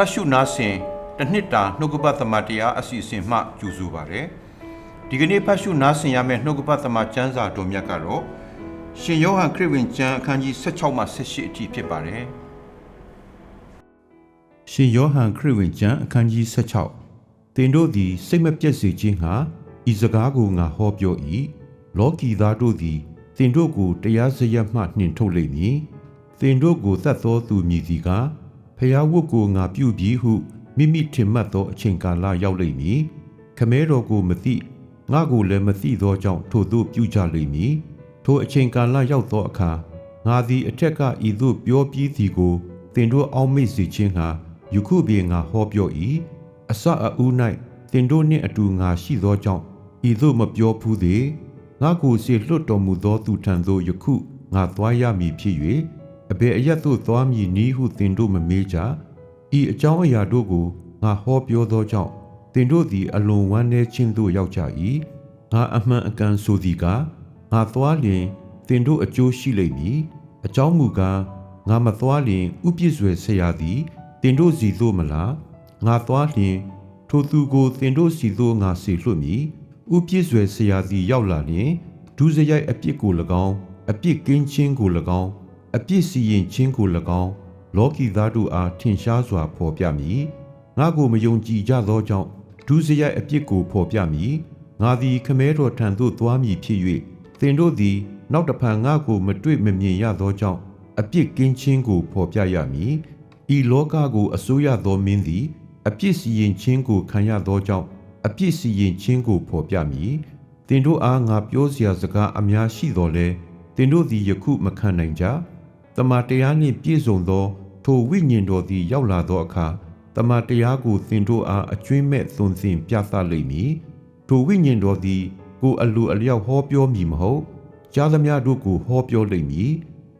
ဖတ်ရှုနားဆင်တစ်နှစ်တာနှုတ်ကပတ်သမတရားအစီအစဉ်မှကြိုဆိုပါရစေဒီကနေ့ဖတ်ရှုနားဆင်ရမယ့်နှုတ်ကပတ်သမကျမ်းစာတော်မြတ်ကတော့ရှင်ယောဟန်ခရစ်ဝင်ကျမ်းအခန်းကြီး16မှ18အထိဖြစ်ပါတယ်ရှင်ယောဟန်ခရစ်ဝင်ကျမ်းအခန်းကြီး16သင်တို့သည်စိတ်မပြတ်စေခြင်းဟာဤစကားကိုငါဟောပြော၏လောကီသားတို့သည်သင်တို့ကိုတရားစရက်မှနှင်ထုတ်လိမ့်မည်သင်တို့ကိုသတ်သောသူမည်သည်ကား ဖျားဝတ်ကိုငါပြုပြီးဟုမိမိထင်မှတ်သောအချိန်ကာလရောက်လိမ့်မည်ခမဲတော်ကိုမသိငါကိုလည်းမသိသောကြောင့်ထို့သို့ပြုကြလိမ့်မည်ထိုအချိန်ကာလရောက်သောအခါငါသည်အထက်ကဤသို့ပြောပြီးသည်ကိုသင်တို့အောက်မေ့စေခြင်းဟာယခုပြေငါဟောပြော၏အစအဦး၌သင်တို့နှင့်အတူငါရှိသောကြောင့်ဤသို့မပြောဘူးသေးငါကိုစေလွတ်တော်မူသောသူထံသို့ယခုငါသွားရမည်ဖြစ်၍ အဘယ်အရက်သို့သွားမည်နည်းဟုသင်တို့မမေးကြဤအကြောင်းအရာတို့ကိုငါဟောပြောသောကြောင့်သင်တို့သည်အလွန်ဝမ်းနည်းခြင်းသို့ရောက်ကြ၏ငါအမှန်အကန်ဆိုသည်ကားငါသွားလျင်သင်တို့အကျိုးရှိလိမ့်မည်အကြောင်းမူကားငါမသွားလျင်ဥပြစ်ဆွေဆရာသည်သင်တို့စီသို့မလားငါသွားလျင်ထိုသူကိုသင်တို့စီသို့ငါစေလွှတ်မည်ဥပြစ်ဆွေဆရာသည်ရောက်လာလျင်ဒုစရိုက်အပြစ်ကို၎င်းအပြစ်ကင်းခြင်းကို၎င်း အပြစ်စီရင်ခြင်းကို၎င်းလောကီသားတို့အားထင်ရှားစွာဖော်ပြမည်ငါကိုမယုံကြည်ကြသောကြောင့်ဒုစရိုက်အပြစ်ကိုဖော်ပြမည်ငါသည်ခမဲတော်ထံသို့သွားမည်ဖြစ်၍သင်တို့သည် နောက်တဖန်ငါကိုမတွေ့မမြင်ရသောကြောင့်အပြစ်ကင်းခြင်းကိုဖော်ပြရမည်ဤလောကကိုအစိုးရသောမင်းသည် အပြစ်စီရင်ခြင်းကိုခံရသောကြောင့်အပြစ်စီရင်ခြင်းကိုဖော်ပြမည်သင်တို့အားငါပြောစရာစကားအများရှိတော်လဲသင်တို့သည်ယခုမခံနိုင်ကြ တမန်တရားနှင့်ပြည့်စုံသော ထိုဝိညာဉ်တော်သည် ရောက်လာသောအခါတမန်တရားကိုသင်တို့အားအကျွင်းမဲ့သွန်သင်ပြသလိမ့်မည်ထိုဝိညာဉ်တော်သည် ကိုအလိုအလျောက်ဟောပြောမည်မဟုတ်ကြားသမျှတို့ကိုဟောပြောလိမ့်မည်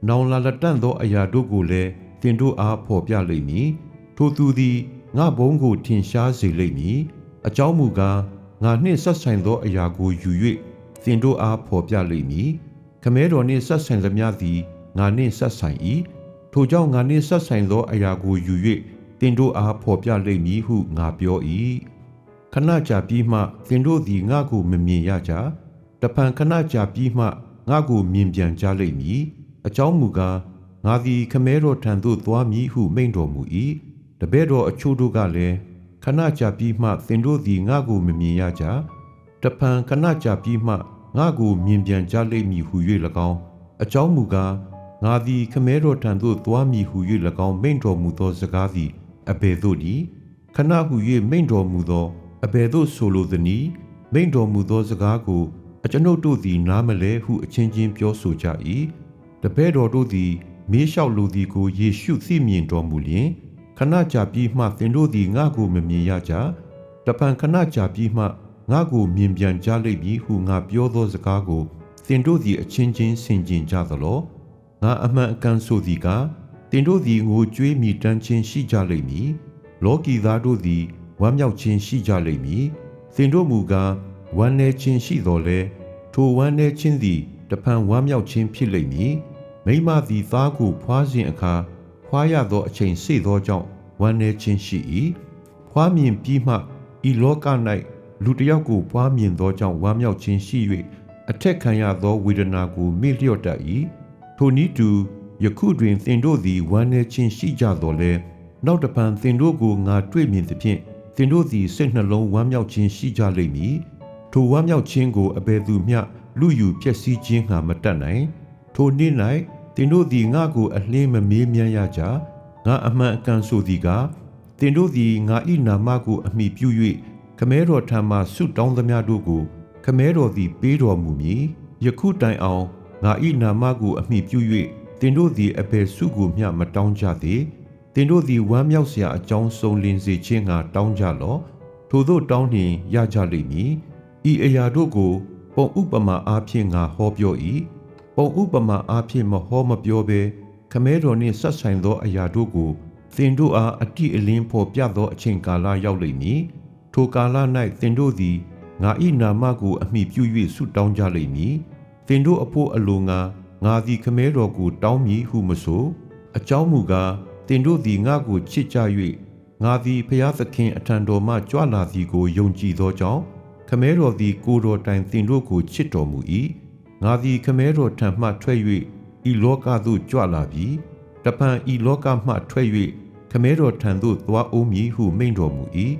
နောင်လာလက်တန့်သောအရာတို့ကိုလည်းသင်တို့အားဖော်ပြလိမ့်မည်ထိုသူသည်ငါဘုံကိုထင်ရှားစေလိမ့်မည်အကြောင်းမူကားငါနှင့်ဆက်ဆိုင်သောအရာကိုယူ၍သင်တို့အားဖော်ပြလိမ့်မည်ခမဲတော်နှင့်ဆက်ဆိုင်သမျှသည် ငါနှင့်ဆက်ဆိုင်၏ထိုကြောင့်ငါနှင့်ဆက်ဆိုင်သောအရာကိုယူ၍သင်တို့အားဖော်ပြလိမ့်မည်ဟုငါပြော၏ခဏကြာပြီးမှသင်တို့သည်ငါကိုမမြင်ရကြတဖန်ခဏကြာပြီးမှငါကိုမြင်ပြန်ကြလိမ့်မည်အကြောင်းမူကားငါသည်ခမဲတော်ထံသို့သွားမည်ဟုမိန့်တော်မူ၏တပည့်တော်အချို့တို့ကလည်းခဏကြာပြီးမှသင်တို့သည်ငါကိုမမြင်ရကြတဖန်ခဏကြာပြီးမှငါကိုမြင်ပြန်ကြလိမ့်မည်ဟု၍၎င်းအကြောင်းမူကား ငါသည်ခမဲတော်ထံသို့သွားမည်ဟု၍၎င်းမိန့်တော်မူသောစကားသည်အဘယ်သို့နည်းခဏဟု၍မိန့်တော်မူသောအဘယ်သို့ဆိုလိုသနည်းမိန့်တော်မူသောစကားကိုအကျွန်ုပ်တို့သည်နားမလဲဟုအချင်းချင်းပြောဆိုကြ၏တပည့်တော်တို့သည်မေးလျှောက်လိုသည်ကိုယေရှုသိမြင်တော်မူလျင်ခဏကြာပြီးမှသင်တို့သည်ငါကိုမမြင်ရကြတပံခဏကြာပြီးမှငါကိုမြင်ပြန်ကြလိမ့်မည်ဟုငါပြောသောစကားကိုသင်တို့သည်အချင်းချင်းဆင်ခြင်ကြသလော ငါအမှန်အကန်ဆိုသည်ကားသင်တို့သည်ငိုကြွေးမိတမ်းခြင်းရှိကြလိမ့်မည်လောကီသားတို့သည်ဝမ်းမြောက်ခြင်းရှိကြလိမ့်မည်သင်တို့မူကားဝမ်းနည်းခြင်းရှိတော်လဲထိုဝမ်းနည်းခြင်းသည်တဖန်ဝမ်းမြောက်ခြင်းဖြစ်လိမ့်မည်မိမသည်သားကိုဖွားခြင်းအခါဖွားရသောအချိန်စေသောကြောင့်ဝမ်းနည်းခြင်းရှိ၏ဖွားမြင်ပြီးမှဤလောက၌လူတစ်ယောက်ကိုဖွားမြင်သောကြောင့်ဝမ်းမြောက်ခြင်းရှိ၍အထက်ခံရသောဝေဒနာကိုမေ့လျော့တတ်၏ ထိုနည်းတူယခုတွင်သင်တို့သည်ဝမ်းနည်းခြင်းရှိကြတော်လဲနောက်တပံသင်တို့ကိုငါတွေ့မြင်သဖြင့်သင်တို့သည်စိတ်နှလုံးဝမ်းမြောက်ခြင်းရှိကြလိမ့်မည်ထိုဝမ်းမြောက်ခြင်းကိုအဘယ်သူမျှလူယူဖြစ်စည်းခြင်းငှာမတတ်နိုင်ထိုနေ့၌သင်တို့သည်ငါကိုအလင်းမမေးမြန်းရကြငါအမှန်အကန်ဆိုသည်ကားသင်တို့သည်ငါ၏နာမကိုအမိပြု၍ခမဲတော်ထံမှဆုတောင်းသမျှတို့ကိုခမဲတော်သည်ပေးတော်မူမည်ယခုတိုင်အောင် ငါ၏နာမကိုအမိပြု၍သင်တို့သည်အဘယ်ဆုကိုမျှမတောင်းကြသေးသင်တို့သည်ဝမ်းမြောက်စရာအကြောင်းစုံလင်စေခြင်းငါတောင်းကြလော့ထိုတို့တောင်းလျင်ရကြလိမ့်မည်ဤအရာတို့ကို ပုံဥပမာအားဖြင့်ငါဟောပြော၏ပုံဥပမာအားဖြင့်မဟောမပြောဘဲခမဲတော်နှင့်ဆက်ဆိုင်သောအရာတို့ကိုသင်တို့အားအတိအလင်းဖော်ပြသောအချိန်ကာလရောက်လိမ့်မည်ထိုကာလ၌သင်တို့သည်ငါ၏နာမကိုအမိပြု၍ဆုတောင်းကြလိမ့်မည် သင်တို့အဖို့အလိုငါငါသည်ခမဲတော်ကိုတောင်းမည်ဟုမဆိုအကြောင်းမူကားသင်တို့သည်ငါကိုချစ်ကြ၍ငါသည်ဖျားသခင်အထံတော်မှကြွလာသည်ကိုယုံကြည်သောကြောင့်ခမဲတော်သည်ကိုယ်တော်တိုင်သင်တို့ကိုချစ်တော်မူ၏ငါသည်ခမဲတော်ထံမှထွက်၍ဤလောကသို့ကြွလာပြီတပံဤလောကမှထွက်၍ခမဲတော်ထံသို့သွားအိုးမည်ဟုမိန့်တော်မူ၏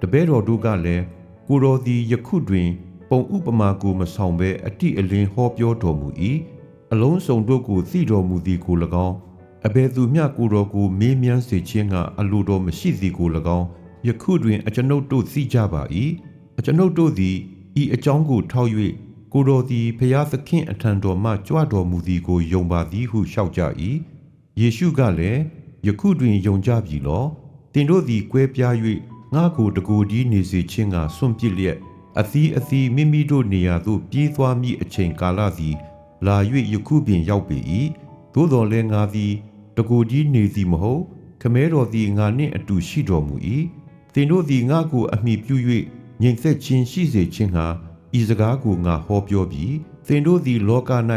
တပည့်တော်တို့ကလည်းကိုယ်တော်သည်ယခုတွင် ပုံဥပမာကိုမဆောင်ဘဲအတိအလင်းဟောပြောတော်မူ၏အလုံးစုံတို့ကိုသိတော်မူသည်ကို၎င်းအဘယ်သူမျှကိုယ်တော်ကိုမေးမြန်းစေခြင်းကအလိုတော်မရှိသည်ကို၎င်းယခုတွင်အကျွန်ုပ်တို့သိကြပါ၏အကျွန်ုပ်တို့သည်ဤအကြောင်းကိုထောက်၍ကိုယ်တော်သည်ဖျားသခင်အထံတော်မှကြွတော်မူသည်ကိုယုံပါသည်ဟုလျှောက်ကြ၏ယေရှုကလည်းယခုတွင်ယုံကြပြီလောတင်တို့သည်ကွဲပြား၍ငါကိုတကူဒီနေစေခြင်းကစွန့်ပစ်လျက် အသီးအသီးမိမိတို့နေရာသို့ပြေးသွားမည့်အချိန်ကာလသည်လာ၍ယခုပင်ရောက်ပေ၏သို့တော်လည်းငါသည်တကူကြီးနေသည်မဟုတ်ခမဲတော်သည်ငါနှင့်အတူရှိတော်မူ၏သင်တို့သည်ငါကိုအမိပြု၍ငြိမ်သက်ခြင်းရှိစေခြင်းဟာဤစကားကိုငါဟောပြောပြီးသင်တို့သည်လောက၌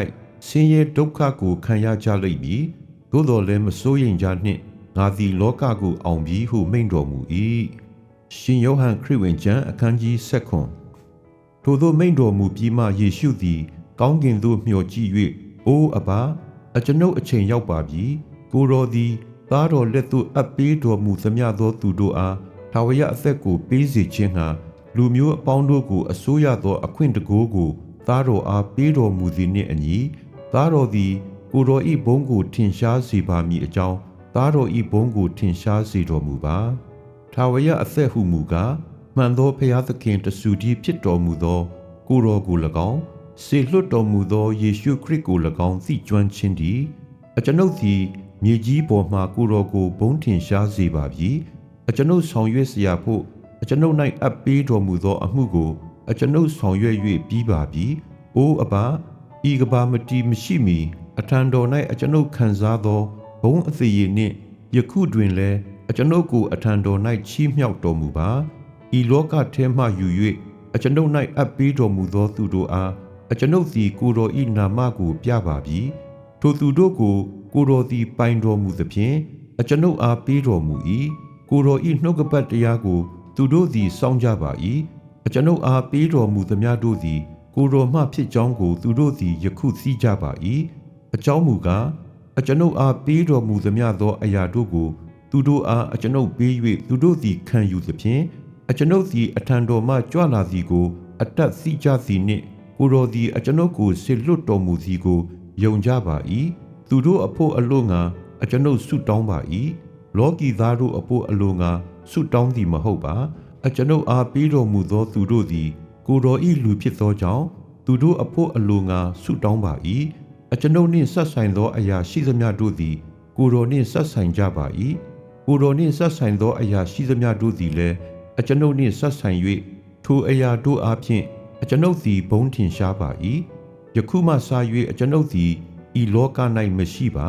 ဆင်းရဲဒုက္ခကိုခံရကြလိမ့်မည်သို့တော်လည်းမစိုးရိမ်ကြနှင့်ငါသည်လောကကိုအောင်ပြီးဟုမိန့်တော်မူ၏ရှင်ယောဟန်ခရစ်ဝင်ကျမ်းအခန်းကြီး7 ထို့သောမိန့်တော်မူပြီးမှယေရှုသည် ကောင်းကင်သို့မျှော်ကြည့်၍အိုးအဘာအကျွန်ုပ်အချိန်ရောက်ပါပြီကိုတော်သည်သားတော်လက်သို့အပ်ပေးတော်မူသမျှသောသူတို့အားထာဝရအသက်ကိုပေးစေခြင်းဟာလူမျိုးအပေါင်းတို့ကိုအစိုးရသောအခွင့်တကိုးကိုသားတော်အားပေးတော်မူသည်နှင့်အညီသားတော်သည်ကိုတော်ဤဘုန်းကိုထင်ရှားစေပါမည်အကြောင်းသားတော်ဤဘုန်းကိုထင်ရှားစေတော်မူပါထာဝရအသက်ဟုမူကား မှန်သောဖျားသခင်တဆူကြီးဖြစ်တော်မူသော ကိုတော်ကို၎င်းစေလွတ်တော်မူသောယေရှုခရစ်ကို၎င်းသိကျွမ်းခြင်းသည်အကျွန်ုပ်သည်မြေကြီးပေါ်မှကိုတော်ကိုဘုန်းထင်ရှားစေပါပြီအကျွန်ုပ်ဆောင်ရွက်เสียဖို့အကျွန်ုပ်၌အပ်ပေးတော်မူသောအမှုကိုအကျွန်ုပ်ဆောင်ရွက်၍ပြီးပါပြီ။အိုးအပါဤကဘာမတီမရှိမီအထံတော်၌အကျွန်ုပ်ခံစားသောဘုံအသေးရနှင့်ယခုတွင်လည်းအကျွန်ုပ်ကိုအထံတော်၌ချီးမြှောက်တော်မူပါ။ ဤလောကထဲမှယူ၍အကျွန်ုပ်၌အပ်ပေးတော်မူသောသူတို့အားအကျွန်ုပ်သည်ကိုတော်ဤနာမကိုပြပါပြီ။ထိုသူတို့ကိုကိုတော်သည်ပိုင်တော်မူသဖြင့်အကျွန်ုပ်အားပေးတော်မူ၏။ကိုတော်ဤနှုတ်ကပတ်တရားကို သူတို့သည်စောင့်ကြပါ၏အကျွန်ုပ်အားပေးတော်မူသမျှတို့သည် ကိုတော်မှဖြစ်ကြောင်းကို သူတို့သည်ယခုသိကြပါ၏အကြောင်းမူကားအကျွန်ုပ်အားပေးတော်မူသမျှသောအရာတို့ကို သူတို့အားအကျွန်ုပ်ပေး၍သူတို့သည်ခံယူသဖြင့် အကျွန်ုပ်သည်အထံတော်မှကြွလာသည်ကိုအတတ်သိကြသည်နှင့်ကိုတော်သည်အကျွန်ုပ်ကိုဆေလွတ်တော်မူသည်ကိုယုံကြပါ၏သူတို့အဖို့အလို့ငါအကျွန်ုပ်ဆုတောင်းပါ၏လောကီသားတို့အဖို့အလိုငါဆုတောင်းသည်မဟုတ်ပါအကျွန်ုပ်အားပေးတော်မူသောသူတို့သည် ကိုတော်ဤလူဖြစ်သောကြောင့်သူတို့အဖို့အလိုငါဆုတောင်းပါ၏အကျွန်ုပ်နှင့်ဆက်ဆိုင်သောအရာရှိသမျှတို့သည် ကိုတော်နှင့်ဆက်ဆိုင်ကြပါ၏ကိုတော်နှင့်ဆက်ဆိုင်သောအရာရှိသမျှတို့သည်လည်း အကျွန်ုပ်နှင့်ဆက်ဆိုင်၍ထိုအရာတို့အားဖြင့်အကျွန်ုပ်သည်ဘုံထင်ရှားပါ၏ယခုမှစ၍အကျွန်ုပ်သည်ဤလောက၌မရှိပါ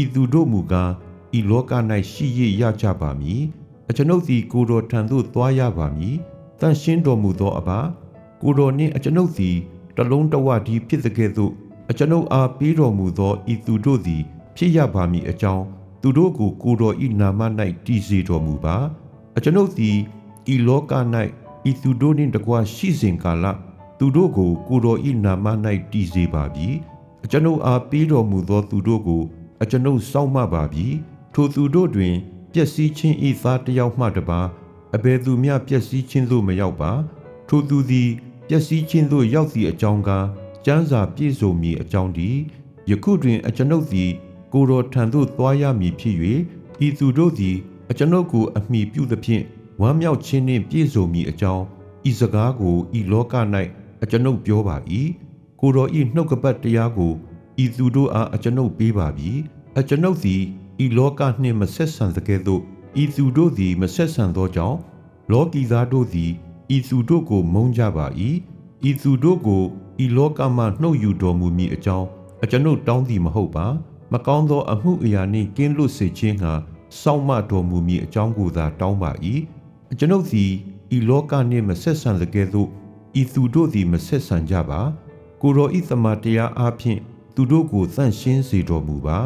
ဤသူတို့မူကားဤလောက၌ရှိရရကြပါမည်အကျွန်ုပ်သည်ကိုတော်ထံသို့သွားရပါမည်တန်ရှင်းတော်မူသောအပါကိုတော်နှင့်အကျွန်ုပ်သည်တလုံးတဝတည်းဖြစ်တဲ့ကဲ့သို့အကျွန်ုပ်အားပေးတော်မူသောဤသူတို့သည် ဖြစ်ရပါမည်အကြောင်းသူတို့ကိုကိုတော်ဤနာမ၌တည်စေတော်မူပါ အကျွန်ုပ်သည် ဤလောက၌ဤသူတို့နှင့်တကွရှိစဉ်ကာလသူတို့ကိုကိုတော်ဤနာမ၌တည်စေပါပြီအကျွန်ုပ်အားပေးတော်မူသောသူတို့ကိုအကျွန်ုပ်စောင့်မပါပြီထိုသူတို့တွင်ပျက်စီးခြင်းဤသားတယောက်မှတပါအဘယ်သူမျှပျက်စီးခြင်းသို့မရောက်ပါထိုသူသည်ပျက်စီးခြင်းသို့ရောက်သည့်အကြောင်းကားကျမ်းစာပြည့်စုံမည်အကြောင်းဒီယခုတွင်အကျွန်ုပ်သည်ကိုတော်ထံသို့သွားရမည်ဖြစ်၍ဤသူတို့သည်အကျွန်ုပ်ကိုအမိပြုသဖြင့် ဝမ်းမြောက်ခြင်းနှင့်ပြည့်စုံမည်အကြောင်းဤစကားကိုဤလောက၌အကျွန်ုပ်ပြောပါ၏ကိုတော်ဤနှုတ်ကပတ်တရားကိုဤသူတို့အားအကျွန်ုပ်ပေးပါပြီအကျွန်ုပ်သည်ဤလောကနှင့်မဆက်ဆံသကဲ့သို့ဤသူတို့သည်မဆက်ဆံသောကြောင့်လောကီသားတို့သည်ဤသူတို့ကိုမုန်းကြပါ၏ဤသူတို့ကိုဤလောကမှနှုတ်ယူတော်မူမည်အကြောင်းအကျွန်ုပ်တောင်းသည်မဟုတ်ပါမကောင်းသောအမှုအရာနှင့်ကင်းလွတ်စေခြင်းဟာစောင့်မတော်မူမည်အကြောင်းကိုသာတောင်းပါ၏အ ကျွန်ုပ်သည်ဤလောကနှင့်မဆက်ဆံသကဲ့သို့ဤသူတို့သည်မဆက်ဆံကြပါ ကိုရောဤသမတရားအားဖြင့်သူတို့ကိုသန့်ရှင်းစေတော်မူပါ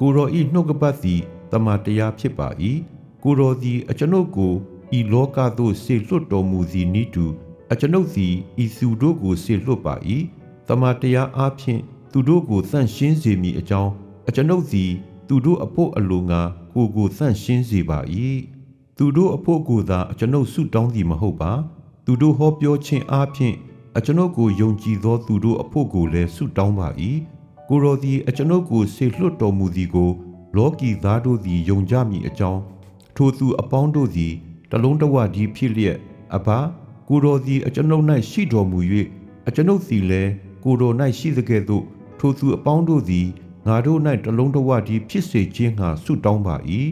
ကိုရောဤနှုတ်ကပတ်သည်တမန်တရားဖြစ်ပါ၏ကိုတော်သည်အကျွန်ုပ်ကိုဤလောကသို့ဆေလွတ်တော်မူသည်နိတူအကျွန်ုပ်သည်ဤသူတို့ကိုဆေလွတ်ပါ၏တမန်တရားအားဖြင့်သူတို့ကိုသန့်ရှင်းစေမည်အကြောင်းအကျွန်ုပ်သည် သူတို့အဖို့အလိုငါကိုယ်ကိုသန့်ရှင်းစေပါ၏ သူတို့အဖို့ကိုသာအကျွန်ုပ်ဆုတောင်းသည်မဟုတ်ပါသူတို့ဟောပြောခြင်းအားဖြင့်အကျွန်ုပ်ကိုယုံကြည်သောသူတို့အဖို့ကိုလည်းဆုတောင်းပါ၏ကိုတော်သည်အကျွန်ုပ်ကိုဆေလွတ်တော်မူသည်ကို လောကီသားတို့သည်ယုံကြမည်အကြောင်းထိုသူအပေါင်းတို့သည်တလုံးတဝတည်းဖြစ်လျက်အဘကိုတော်သည်အကျွန်ုပ်၌ရှိတော်မူ၍အကျွန်ုပ်သည်လည်းကိုတော်၌ရှိသကဲ့သို့ထိုသူအပေါင်းတို့သည်ငါတို့၌တလုံးတဝတည်းဖြစ်စေခြင်းငှာဆုတောင်းပါ၏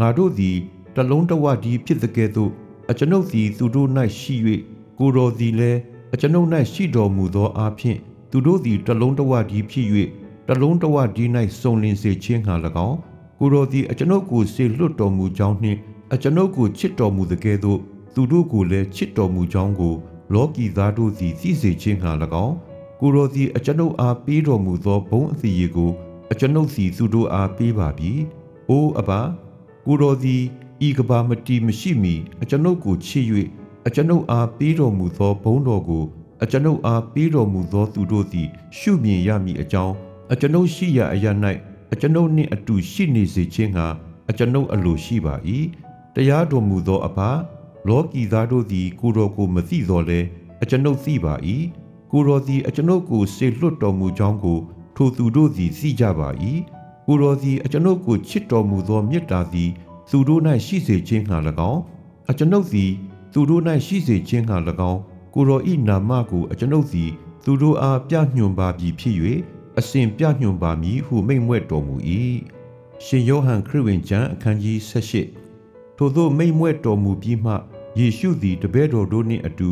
ငါတို့သည် တလုံးတဝတည်းဖြစ်သကဲ့သို့အကျွန်ုပ်သည်သူတို့၌ရှိ၍ကိုတော်သည်လည်းအကျွန်ုပ်၌ရှိတော်မူသောအားဖြင့်သူတို့သည်တလုံးတဝတည်းဖြစ်၍တလုံးတဝတည်း၌စုံလင်စေခြင်းငှာ၎င်းကိုတော်သည်အကျွန်ုပ်ကိုစေလွတ်တော်မူကြောင်းနှင့်အကျွန်ုပ်ကိုချစ်တော်မူသကဲ့သို့သူတို့ကိုလည်းချစ်တော်မူကြောင်းကိုလောကီသားတို့သည်သိစေခြင်းငှာ၎င်းကိုတော်သည်အကျွန်ုပ်အားပေးတော်မူသောဘုန်းအသီးကိုအကျွန်ုပ်စီသူတို့အားပေးပါပြီ။အိုးအပါကိုတော်သည် ဤကဘာမတီမရှိမီအကျွန်ုပ်ကိုချစ်၍အကျွန်ုပ်အားပေးတော်မူသောဘုန်းတော်ကိုအကျွန်ုပ်အားပေးတော်မူသောသူတို့သည် ရှုမြင်ရမည်အကြောင်းအကျွန်ုပ်ရှိရာအရာ၌အကျွန်ုပ်နှင့်အတူရှိနေစေခြင်းဟာအကျွန်ုပ်အလိုရှိပါ၏တရားတော်မူသောအဖလောကီသားတို့သည် ကိုတော်ကိုမသိတော်လဲအကျွန်ုပ်သိပါ၏ကိုတော်သည် အကျွန်ုပ်ကိုစေလွတ်တော်မူကြောင်းကို ထိုသူတို့သည်သိကြပါ၏ကိုတော်သည်အကျွန်ုပ်ကိုချစ်တော်မူသောမေတ္တာသည် သူတို့၌ရှိစေခြင်းငှာ၎င်းအကျွန်ုပ်သည်သူတို့၌ရှိစေခြင်းငှာ၎င်းကိုတော်ဤနာမကိုအကျွန်ုပ်သည်သူတို့အားပြညွှန်ပါပြီဖြစ်၍အစဉ်ပြညွှန်ပါမည်ဟုမိန့်မွဲ့တော်မူ၏ရှင်ယောဟန်ခရစ်ဝင်ကျမ်းအခန်းကြီး18ထို့သောမိန့်မွဲ့တော်မူပြီးမှယေရှုသည်တပည့်တော်တို့နှင့်အတူ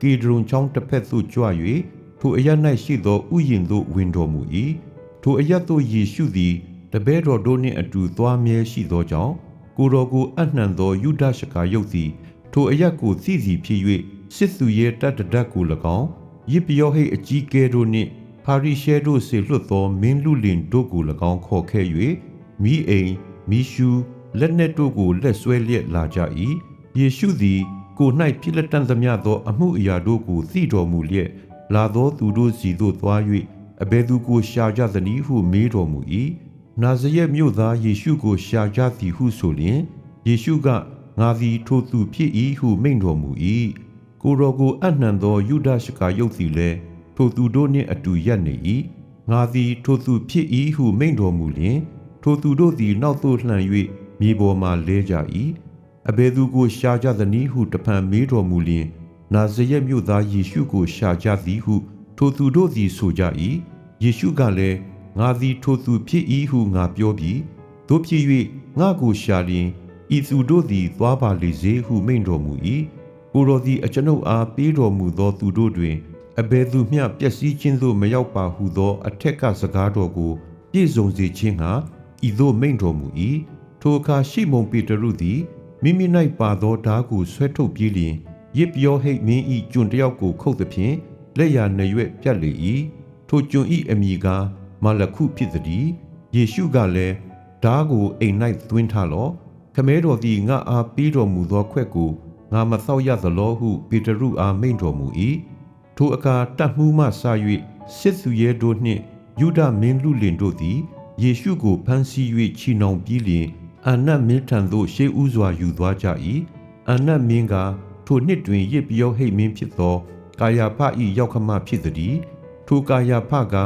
ကေဒရုန်ချောင်းတစ်ဖက်သို့ကြွ၍ထိုအရ၌ရှိသောဥယျင်သို့ဝင်တော်မူ၏ထိုအရသို့ယေရှုသည်တပည့်တော်တို့နှင့်အတူသွားမြဲရှိသောကြောင့် ကိုတော်ကိုအနှံသောယုဒရှကာယုတ်သည်ထိုအရက်ကိုသိစီဖြစ်၍စစ်သူရဲ့တတ်တတ်ကို၎င်းရစ်ပြောဟိတ်အကြီးကဲတို့နှင့်ပါရိရှဲတို့စေလွတ်သောမင်းလူလင်တို့ကို၎င်းခေါ်ခဲ့၍မိအိမ်မိရှုလက်နက်တို့ကိုလက်ဆွဲလျက်လာကြ၏ယေရှုသည်ကို၌ဖြစ်လက်တန်သမျှသော အမှုအရာတို့ကိုသိတော်မူလျက်လာသောသူတို့စီသို့သွား၍အဘယ်သူကိုရှာကြသနည်းဟုမေးတော်မူ၏ နာဇရက်မြို့သားယေရှုကိုရှာကြသည်ဟုဆိုလျင်ယေရှုကငါသည်ထိုသူဖြစ်၏ဟုမိန့်တော်မူ၏ကိုတော်ကိုအနှံသောယုဒရှကာယုတ်သည်လည်းထိုသူတို့နှင့်အတူရပ်နေ၏ငါသည်ထိုသူဖြစ်၏ဟုမိန့်တော်မူလျင်ထိုသူတို့သည်နောက်သို့လှန်၍မြေပေါ်မှလဲကြ၏အဘယ်သူကိုရှာကြသနည်းဟုတဖန်မေးတော်မူလျင်နာဇရက်မြို့သားယေရှုကိုရှာကြသည်ဟု ထိုသူတို့သည်ဆိုကြ၏ယေရှုကလည်း ငါသည်ထိုသူဖြစ်၏ဟုငါပြောပြီးတို့ဖြစ်၍ငါကိုရှာလျင်ဤသူတို့သည်သွားပါလေစေဟုမိန့်တော်မူ၏ကိုတော်သည်အကျွန်ုပ်အားပေးတော်မူသောသူတို့တွင်အဘယ်သူမျှပျက်စီးခြင်းသို့မရောက်ပါဟုသော အထက်ကစကားတော်ကိုပြည့်စုံစေခြင်းဟာဤသို့မိန့်တော်မူ၏ထိုအခါရှိမုန်ပေတရုသည်မိမိ၌ပါသောဓားကိုဆွဲထုတ်ပြေးလျင်ရစ်ပြောဟိတ်မင်းဤကျွန်တယောက်ကိုခုတ်သည်ဖြင့်လက်ရနရွက်ပြတ်လေ၏ထိုကျွန်ဤအမိကား မလခုဖြစ်သည်ယေရှုကလည်းဓားကိုအိမ်၌သွင်းထားလော့ခမဲတော်သည်ငါအားပေးတော်မူသောခွက်ကိုငါမဆောက်ရသလောဟုပေတရုအားမိန့်တော်မူ၏ထိုအခါတတ်မှုမှဆ၍စစ်သူရဲတို့နှင့်ယူဒမင်းလူလင်တို့သည်ယေရှုကိုဖမ်းဆီး၍ချီနှောင်ပြီးလျင်အနတ်မင်းထံသို့ရှေးဥစွာယူသွားကြ၏အနတ်မင်းကထိုနှစ်တွင်ရစ်ပြောဟိတ်မင်းဖြစ်သော ကာယာဖ၏ရောက်ခမဖြစ်သည်ထိုကာယာဖက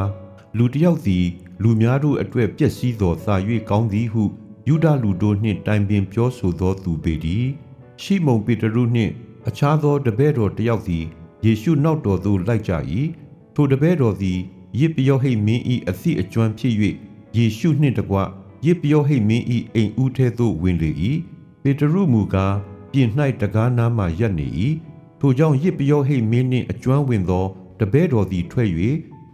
လူတယောက်သည်လူများတို့အတွက်ပျက်စီးသောသာ၍ကောင်းသည်ဟုယူဒလူတို့နှင့်တိုင်ပင်ပြောဆိုသောသူပေသည်ရှိမုန်ပေတရုနှင့် အခြားသောတပည့်တော်တယောက်သည်ယေရှုနောက်တော်သို့လိုက်ကြ၏ထိုတပည့်တော်သည်ရစ်ပြောဟိတ်မင်း၏အသည့်အကျွမ်းဖြစ်၍ယေရှုနှင့်တကွရစ်ပြောဟိတ်မင်း၏အိမ်ဦးထဲသို့ဝင်လေ၏ပေတရုမူကားပြင်၌တကားနားမှရပ်နေ၏ထိုကြောင့်ရစ်ပြောဟိတ်မင်းနှင့်အကျွမ်းဝင်သောတပည့်တော်သည်ထွက်၍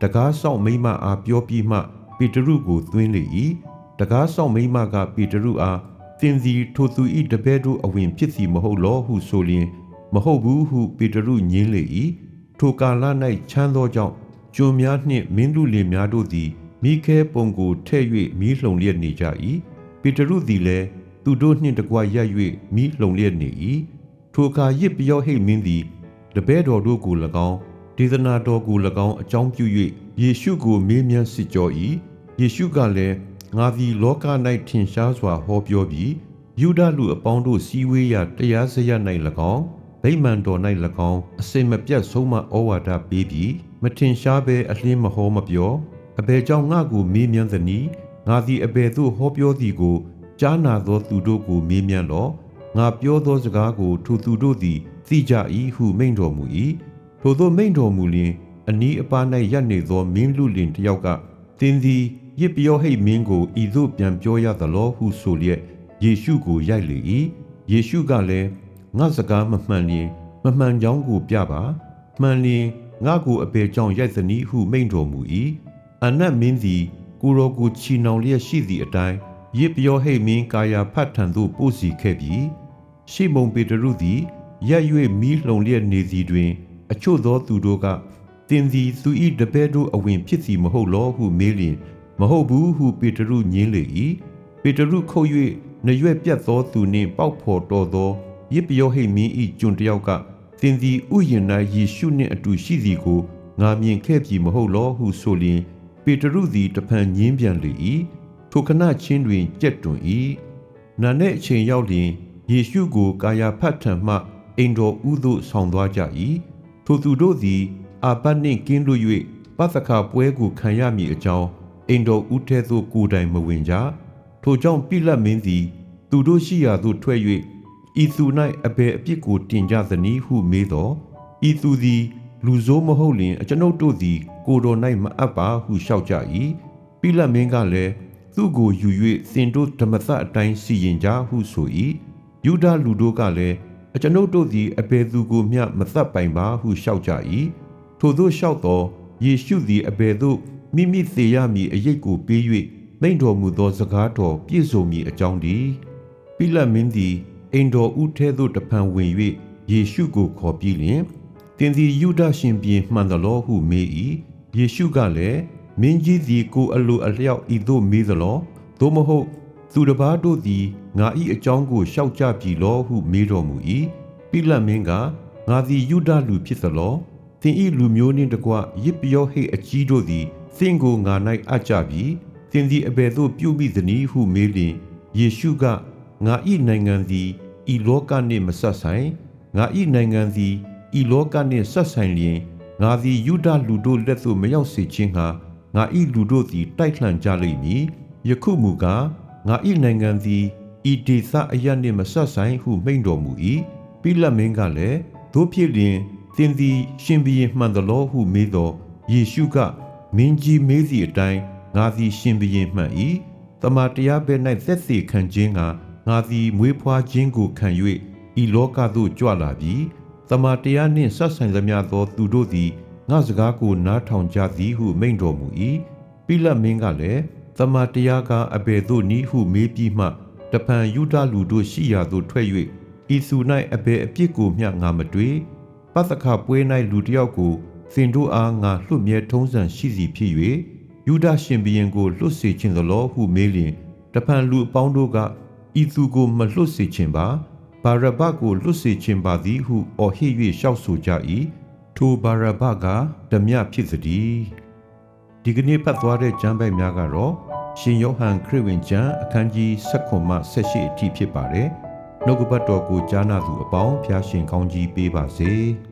တကားဆောင်မိမအားပြောပြီးမှပေတရုကိုသွင်းလေ၏တကားဆောင်မိမကပေတရုအားသင်သည်ထိုသူ၏တပည့်တို့အဝင်ဖြစ်စီမဟုတ်လောဟုဆိုလျင် မဟုတ်ဘူးဟုပေတရုညင်းလေ၏ထိုကာလ၌ချမ်းသောကြောင့်ကျွန်များနှင့်မင်းလူလင်များတို့သည်မိခဲပုံကိုထဲ့၍မီးလှုံလျက်နေကြ၏ပေတရုသည်လည်းသူတို့နှင့်တကွရပ်၍မိလှုံလျက်နေ၏ထိုအခါရစ်ပြောဟိတ်မင်းသည်တပည့်တော်တို့ကို၎င်း ဒေသနာတော်ကို၎င်းအကြောင်းပြု၍ယေရှုကိုမေးမြန်းစစ်ကြော၏ယေရှုကလည်းငါသည်လောက၌ထင်ရှားစွာဟောပြောပြီးယူဒလူအပေါင်းတို့စည်းဝေးရာတရားစရ၌၎င်းဗိမာန်တော်၌၎င်းအစင်မပြတ်ဆုံးမဩဝါဒပေးပြီးမထင်ရှားဘဲအလင်းမဟောမပြောအဘယ်ကြောင့်ငါကိုမေးမြန်းသနည်းငါသည်အဘယ်သို့ဟောပြောသည်ကိုကြားနာသောသူတို့ကိုမေးမြန်းလော့ငါပြောသောစကားကိုထိုသူတို့သည်သိကြ၏ဟုမိန့်တော်မူ၏ ထိုသို့မိန့်တော်မူလျင်အနီးအပါး၌ရပ်နေသောမင်းလူလင်တစ်ယောက်ကသင်သည်ရစ်ပြောဟိတ်မင်းကိုဤသို့ပြန်ပြောရသလောဟုဆိုလျက်ယေရှုကိုရိုက်လေ၏ယေရှုကလည်းငါစကားမမှန်လျင်မမှန်ကြောင်းကိုပြပါမှန်လျင်ငါကိုအပေကြောင့်ရိုက်သနည်းဟုမိန့်တော်မူ၏အနတ်မင်းသည်ကိုရောကိုချီနှောင်လျက်ရှိသည့်အတိုင်းရစ်ပြောဟိတ်မင်းကာယာဖတ်ထံသို့ပို့စီခဲ့ပြီးရှိမုန်ပေတရုသည်ရက်၍မီးလှုံလျက်နေစီတွင် အချို့သောသူတို့ကတင်သည်သူ၏တပည့်တို့အဝင်ဖြစ်စီမဟုတ်လောဟုမေးလျင်မဟုတ်ဘူးဟုပေတရုညင်းလေ၏ပေတရုခုတ်၍နှရွက်ပြတ်သောသူနှင့်ပေါက်ဖော်တော်သောရစ်ပြောဟိတ်မင်း၏ကျွန်တယောက်ကသင်သည်ဥယျာဉ်၌ယေရှုနှင့်အတူရှိသည်ကိုငါမြင်ခဲ့ပြီမဟုတ်လောဟုဆိုလျင် ပေတရုသည်တဖန်ညင်းပြန်လေ၏ထိုခဏချင်းတွင်ကြက်တွင်၏နာနဲ့အချိန်ရောက်လျင်ယေရှုကိုကာယာဖတ်ထံမှအိမ်တော်ဥသို့ဆောင်သွားကြ၏ ထိုသူတို့သည်အာပတ်နှင့်ကင်းလို့၍ပသခပွဲကိုခံရမည်အကြောင်းအိမ်တော်ဥထဲသို့ကိုယ်တိုင်မဝင်ကြထိုကြောင့်ပိလတ်မင်းသည် သူတို့ရှိရာသို့ထွက်၍ဤသူ၌အဘယ်အပြစ်ကိုတင်ကြသနည်းဟုမေးတော်ဤသူသည်လူဆိုးမဟုတ်လျင်အကျွန်ုပ်တို့သည် ကိုယ်တော်၌မအပ်ပါဟုလျှောက်ကြ၏ပိလတ်မင်းကလည်းသူ့ကိုယူ၍စင်တို့ဓမ္မသအတိုင်းစီရင်ကြဟုဆို၏ယူဒလူတို့ကလည်း အကျွန်ုပ်တို့သည်အဘယ်သူကိုမျှမသတ်ပိုင်ပါဟုလျှောက်ကြ၏ထိုသို့လျှောက်သောယေရှုသည်အဘယ်သို့မိမိသေးရမည်အရေးကိုပေး၍မိန့်တော်မူသောစကားတော်ပြည့်စုံမည်အကြောင်းတည်းပိလတ်မင်းသည်အိမ်တော်ဦးထဲသို့တဖန်ဝင်၍ယေရှုကိုခေါ်ပြီးလျှင်တင်သည်ယူဒရှင်ပြည်မှန်သလောဟုမေး၏ယေရှုကလည်းမင်းကြီးသည်ကိုအလိုအလျောက်ဤသို့မေးသလောသို့မဟုတ် သူတစ်ပါးတို့သည်ငါ၏အကြောင်းကိုရှောက်ကြပြီလောဟုမေးတော်မူ၏ပိလတ်မင်းကငါသည်ယူဒလူဖြစ်သလောသင်၏လူမျိုးနှင့်တကွရစ်ပြောဟိတ်အကြီးတို့သည်သင်ကိုငါ၌အပ်ကြပြီသင်သည်အဘယ်သို့ပြုမိသနည်းဟုမေးလျင်ယေရှုကငါ၏နိုင်ငံသည်ဤလောကနှင့်မဆက်ဆိုင်ငါ၏နိုင်ငံသည်ဤလောကနှင့်ဆက်ဆိုင်လျင်ငါသည်ယူဒလူတို့လက်သို့မရောက်စေခြင်းဟာငါ၏လူတို့သည်တိုက်လှန်ကြလိမ့်မည်ယခုမူကား ငါ၏နိုင်ငံသည်ဤဒေသအရနှင့်မဆက်ဆိုင်ဟုမိန့်တော်မူ၏ပိလတ်မင်းကလည်းတို့ဖြစ်လျင်သင်သည် ရှင်ဘီရင်မှန်သလောဟုမေးသောယေရှုကမင်းကြီးမေးစီအတိုင်းငါသည်ရှင်ဘီရင်မှန်၏တမန်တရားဘဲ၌သက်သေခံခြင်းကငါသည်မွေးဖွားခြင်းကိုခံ၍ဤလောကသို့ကြွလာပြီတမန်တရားနှင့်ဆက်ဆိုင်သမျှသောသူတို့သည်ငါစကားကိုနားထောင်ကြသည်ဟုမိန့်တော်မူ၏ပိလတ်မင်းကလည်း တမန်တရားကအဘယ်သို့နည်းဟုမေးပြီးမှတပံယူဒလူတို့ရှိရာသို့ထွက်၍ဤသူ၌အဘယ်အပြစ်ကိုမျှငါမတွေ့ပသခပွဲ၌လူတစ်ယောက်ကိုစင်တို့အားငါလွတ်မြဲထုံးစံရှိစီဖြစ်၍ယူဒရှင်ဘီရင်ကိုလွတ်စေခြင်းသလောဟုမေးလျင်တပံလူအပေါင်းတို့ကဤသူကိုမလွတ်စေခြင်းပါဘာရဘကိုလွတ်စေခြင်းပါသည်ဟုအော်ဟစ်၍လျှောက်ဆိုကြ၏ထိုဘာရဘကဓမြဖြစ်သည် ဒီကနေ့ဖတ်သွားတဲ့ကျမ်းပိုက်များကတော့ရှင်ယောဟန်ခရစ်ဝင်ကျမ်းအခန်းကြီး7မှ18အထိဖြစ်ပါတယ်နှုတ်ကပတ်တော်ကိုကြားနာသူအပေါင်းဖျားရှင်ကောင်းကြီးပေးပါစေ။